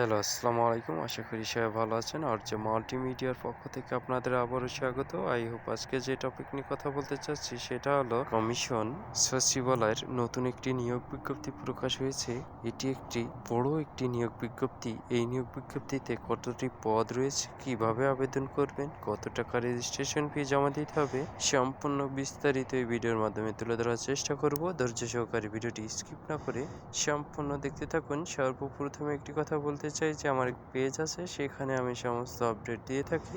Hello, আসসালামু আলাইকুম। আশা করি সবাই ভালো আছেন। আর যে মাল্টিমিডিয়ার পক্ষ থেকে আপনাদের আবারও স্বাগত। আই হোপ আজকে যে টপিক নিয়ে কথা বলতে চাচ্ছি, সেটা হলো কমিশন সচিবালয়ের নতুন একটি নিয়োগ বিজ্ঞপ্তি প্রকাশ হয়েছে। এটি একটি বড় একটি নিয়োগ বিজ্ঞপ্তি। এই নিয়োগ বিজ্ঞপ্তিতে কতটি পদ রয়েছে, কীভাবে আবেদন করবেন, কত টাকা রেজিস্ট্রেশন ফি জমা দিতে হবে, সম্পূর্ণ বিস্তারিত এই ভিডিওর মাধ্যমে তুলে ধরার চেষ্টা করব। ধৈর্য সহকারে ভিডিওটি স্কিপ না করে সম্পূর্ণ দেখতে থাকুন। সর্বপ্রথমে একটি কথা বলতে চাই যে আমার পেজ আছে সেখানে আমি সমস্ত আপডেট দিয়ে থাকি।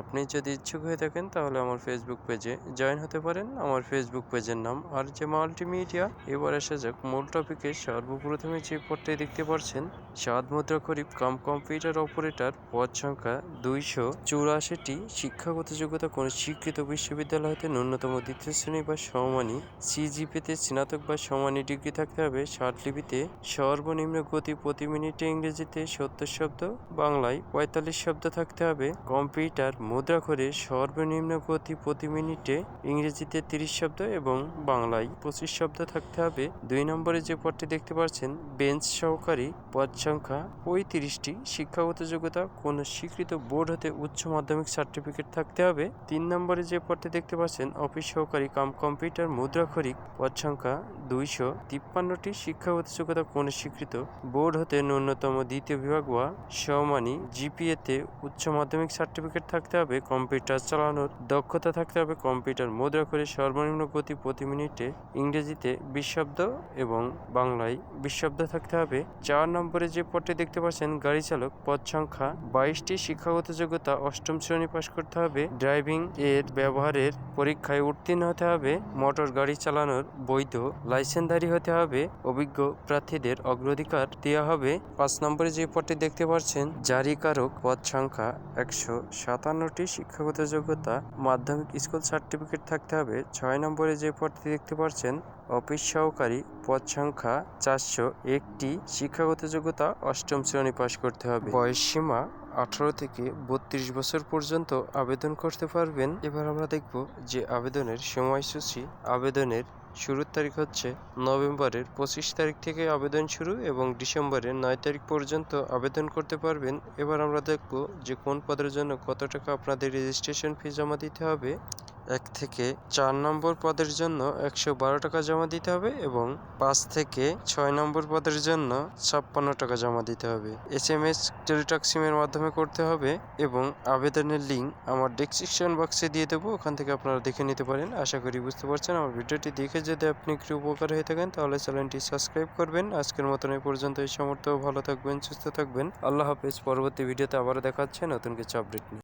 আপনি যদি ইচ্ছুক হয়ে থাকেন, তাহলে আমার ফেসবুক পেজে জয়েন হতে পারেন। আমার ফেসবুক পেজের নাম আর যে মাল্টিমিডিয়া এবার আসা যাক, মূল টপিকে সর্বপ্রথমে যে পদটি দেখতে পাচ্ছেন সাত মুদ্রা খরিফ কাম কম্পিউটার অপারেটর পদ সংখ্যা দুইশো চুরাশিটি শিক্ষাগত যোগ্যতা কোনো স্বীকৃত বিশ্ববিদ্যালয় হতে ন্যূনতম দ্বিতীয় শ্রেণি বা সমমানী সিজিপিতে স্নাতক বা সমানী ডিগ্রি থাকতে হবে লিপিতে সর্বনিম্ন গতি প্রতি মিনিটে ইংরেজিতে সত্তর শব্দ, বাংলায় পঁয়তাল্লিশ শব্দ থাকতে হবে, কম্পিউটার মুদ্রা করে সর্বনিম্ন গতি প্রতি মিনিটে ইংরেজিতে তিরিশ শব্দ এবং বাংলায় পঁচিশ শব্দ থাকতে হবে। দুই নম্বরে যে পদটি দেখতে পাচ্ছেন, বেঞ্চ সহকারী পদ সংখ্যা পঁয়ত্রিশটি। শিক্ষাগত যোগ্যতা, কোন স্বীকৃত বোর্ড হতে উচ্চ মাধ্যমিক সার্টিফিকেট থাকতে হবে। তিন নম্বরে যে পদটি দেখতে পাচ্ছেন, অফিস সহকারী কাম কম্পিউটার মুদ্রাক্ষরিক পদ সংখ্যা দুইশো তিপ্পান্নটি। শিক্ষাগত যোগ্যতা, কোন স্বীকৃত বোর্ড হতে ন্যূনতম দ্বিতীয় বিভাগ বা সমানী জিপিএতে উচ্চ মাধ্যমিক সার্টিফিকেট থাকতে হবে, কম্পিউটার চালানোর দক্ষতা থাকতে হবে, কম্পিউটার মুদ্রা করে সর্বনিম্ন গতি প্রতি মিনিটে ইংরেজিতে বিশ শব্দ এবং বাংলায় বিশ শব্দ থাকতে হবে। চার নম্বরে যে পদটি দেখতে পাচ্ছেন, গাড়ি চালক, পদ সংখ্যা বাইশটি, শিক্ষাগত যোগ্যতা অষ্টম শ্রেণি পাশ করতে হবে, ড্রাইভিং এর ব্যবহারের পরীক্ষায় উত্তীর্ণ হতে হবে, মোটর গাড়ি চালানোর বৈধ লাইসেন্সধারী হতে হবে, অভিজ্ঞ প্রার্থীদের অগ্রাধিকার দেওয়া হবে। পাঁচ নম্বরে যে পদটি দেখতে পাচ্ছেন, জারিকারক পদ সংখ্যা একশো সাতান্ন সাতান্নটি শিক্ষাগত যোগ্যতা, মাধ্যমিক স্কুল সার্টিফিকেট থাকতে হবে। ছয় নম্বরে যে পদটি দেখতে পাচ্ছেন, অফিস সহকারী, পদ সংখ্যা চারশো একটি। শিক্ষাগত যোগ্যতা অষ্টম শ্রেণি পাশ করতে হবে। বয়স সীমা আঠারো থেকে বত্রিশ বছর পর্যন্ত আবেদন করতে পারবেন। এবার আমরা দেখব যে আবেদনের সময়সূচি। আবেদনের শুরুর তারিখ হচ্ছে নভেম্বরের পঁচিশ তারিখ থেকে আবেদন শুরু এবং ডিসেম্বরের নয় তারিখ পর্যন্ত আবেদন করতে পারবেন। এবার আমরা দেখব যে কোন পদের জন্য কত টাকা আপনাদের রেজিস্ট্রেশন ফি জমা দিতে হবে। এক থেকে চার নম্বর পদের জন্য একশো বারো টাকা জমা দিতে হবে এবং পাঁচ থেকে ছয় নম্বর পদের জন্য ছাপ্পান্ন টাকা জমা দিতে হবে। এস এম এস টেলিটক সিমের মাধ্যমে করতে হবে এবং আবেদনের লিঙ্ক আমার ডেসক্রিপশন বক্সে দিয়ে দেবো। ওখান থেকে আপনারা দেখে নিতে পারেন। আশা করি বুঝতে পারছেন। আমার ভিডিওটি দেখে যদি আপনি একটু উপকার হয়ে থাকেন, তাহলে চ্যানেলটি সাবস্ক্রাইব করবেন। আজকের মতন এই পর্যন্ত এই সমর্থ। ভালো থাকবেন, সুস্থ থাকবেন। আল্লাহ হাফেজ। পরবর্তী ভিডিওতে আবার দেখাচ্ছে নতুন কিছু আপডেট নিয়ে।